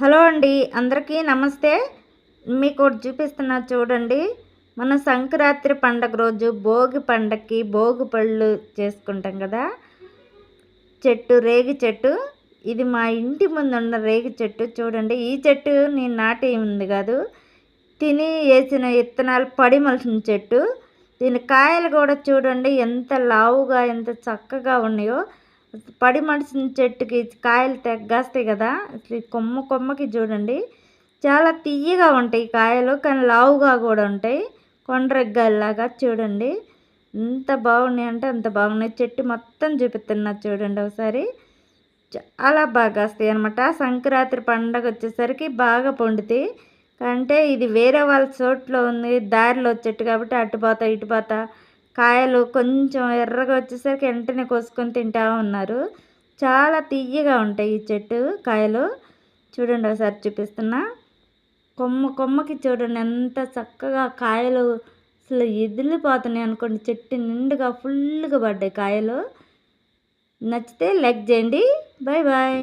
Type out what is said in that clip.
Hello అండి అందరికీ నమస్తే. మీకు ఒకటి చూపిస్తున్నా చూడండి. మన సంక్రాంతి పండగ రోజు భోగి పండగకి భోగి పళ్ళు చేసుకుంటాం కదా. చెట్టు రేగి చెట్టు. ఇది మా ఇంటి ముందు ఉన్న రేగి చెట్టు చూడండి. ఈ చెట్టు నేను నాటి ఉంది కాదు. తిని వేసిన విత్తనాలు పడి చెట్టు. దీని కాయలు కూడా చూడండి ఎంత లావుగా ఎంత చక్కగా ఉన్నాయో. పడి మడిసిన చెట్టుకి కాయలు తెగ్గేస్తాయి కదా అసలు కొమ్మ కొమ్మకి చూడండి. చాలా తీయగా ఉంటాయి కాయలు కానీ లావుగా కూడా ఉంటాయి. కొండరెగ్గల్లాగా చూడండి. ఎంత బాగున్నాయి అంటే అంత బాగున్నాయి. చెట్టు మొత్తం చూపిస్తున్నా చూడండి ఒకసారి. చాలా బాగా వస్తాయి అనమాట సంక్రాంతి పండగ వచ్చేసరికి బాగా పండుతాయి. అంటే ఇది వేరే వాళ్ళ చోట్లో ఉంది దారిలో చెట్టు కాబట్టి అటుపోతా ఇటుపోతా కాయలు కొంచెం ఎర్రగా వచ్చేసరికి వెంటనే కోసుకొని తింటా ఉన్నారు. చాలా తీయగా ఉంటాయి ఈ చెట్టు కాయలు. చూడండి ఒకసారి చూపిస్తున్నా. కొమ్మ కొమ్మకి చూడండి ఎంత చక్కగా కాయలు అసలు ఎదిలిపోతున్నాయి అనుకోండి. చెట్టు నిండుగా ఫుల్గా పడ్డాయి కాయలు. నచ్చితే లైక్ చేయండి. Bye bye